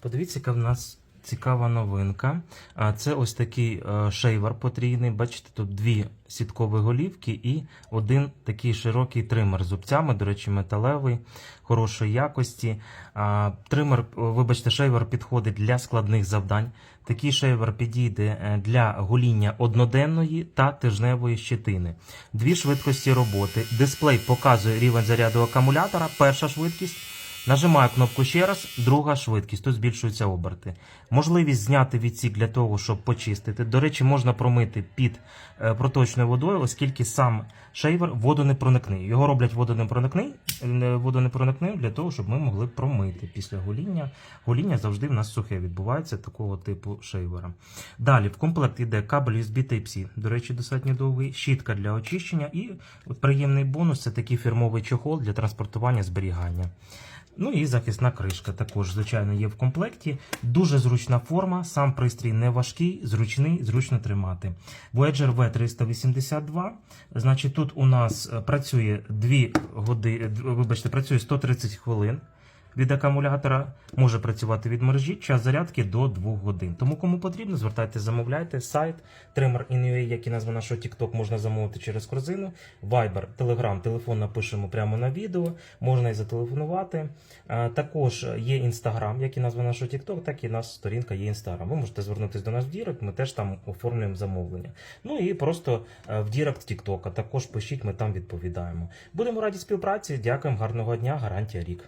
Подивіться, яка в нас цікава новинка. Це ось такий е, шейвер потрійний. Бачите, тут дві сіткові голівки і один такий широкий тример з зубцями, до речі, металевий, хорошої якості. Тример, вибачте, шейвер підходить для складних завдань. Такий шейвер підійде е, для гоління одноденної та тижневої щетини. Дві швидкості роботи. Дисплей показує рівень заряду акумулятора. Перша швидкість. Нажимаю кнопку ще раз, друга швидкість, тут збільшуються оберти. Можливість зняти відсік для того, щоб почистити. До речі, можна промити під е, проточною водою, оскільки сам шейвер водонепроникний. Його роблять водонепроникний, е, водонепроникним для того, щоб ми могли промити після гоління. Гоління завжди в нас сухе відбувається такого типу шейвера. Далі в комплект йде кабель USB Type-C, до речі, достатньо довгий, щітка для очищення і приємний бонус це такий фірмовий чохол для транспортування зберігання. Ну і захисна кришка також, звичайно, є в комплекті. Дуже зручна форма, сам пристрій не важкий, зручний, зручно тримати. Voyager V382. Значить, тут у нас е, працює 2 години, вибачте, працює 130 хвилин. Від акумулятора може працювати від мережі, час зарядки до 2 годин. Тому кому потрібно, звертайте, замовляйте. Сайт Trimmer In.ua, як і назва нашого TikTok, можна замовити через корзину. Viber, Telegram, телефон напишемо прямо на відео, можна і зателефонувати. Також є Instagram, як і назва нашого TikTok, так і наша сторінка є Instagram. Ви можете звернутися до нас в Дірект, ми теж там оформлюємо замовлення. Ну і просто е, в Дірект TikTok, також пишіть, ми там відповідаємо. Будемо раді співпраці. Дякуємо, гарного дня, гарантія рік.